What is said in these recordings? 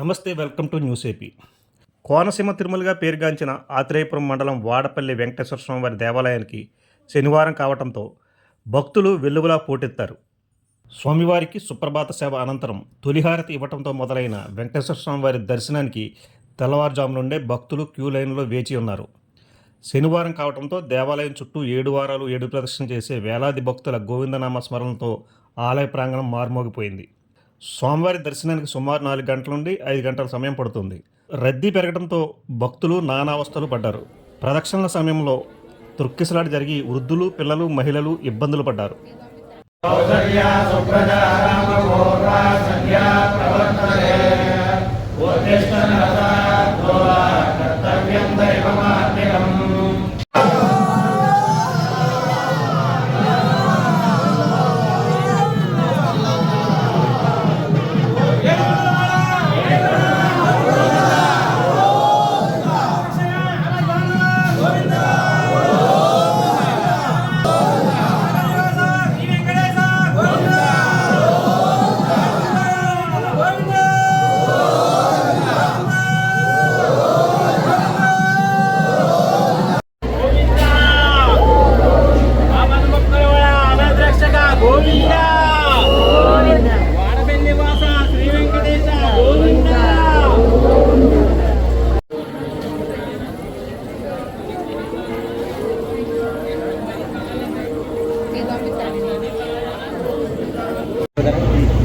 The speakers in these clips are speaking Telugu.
నమస్తే welcome to news AP. Konaseema తిరుమలగా పేరుగాంచిన ఆత్రేయపురం మండలం వాడపల్లి వెంకటేశ్వర స్వామి వారి దేవాలయానికి శనివారం కావడంతో భక్తులు వెల్లువలా పోటెత్తారు. స్వామివారికి సుప్రభాత సేవ అనంతరం తొలిహారతి ఇవ్వటంతో మొదలైన వెంకటేశ్వర స్వామి వారి దర్శనానికి తెల్లవారుజాము నుండే భక్తులు క్యూ లైన్లో వేచి ఉన్నారు. శనివారం కావడంతో దేవాలయం చుట్టూ ఏడు వారాలు ఏడు ప్రదక్షిణ చేసే వేలాది భక్తుల గోవిందనామ స్మరణతో ఆలయ ప్రాంగణం మార్మోగిపోయింది. స్వామివారి దర్శనానికి సుమారు నాలుగు గంటల నుండి ఐదు గంటల సమయం పడుతుంది. రద్దీ పెరగడంతో భక్తులు నానావస్థలు పడ్డారు. ప్రదక్షిణల సమయంలో తొక్కిసలాట జరిగి వృద్ధులు పిల్లలు మహిళలు ఇబ్బందులు పడ్డారు.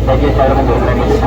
Bagi saya untuk mengambil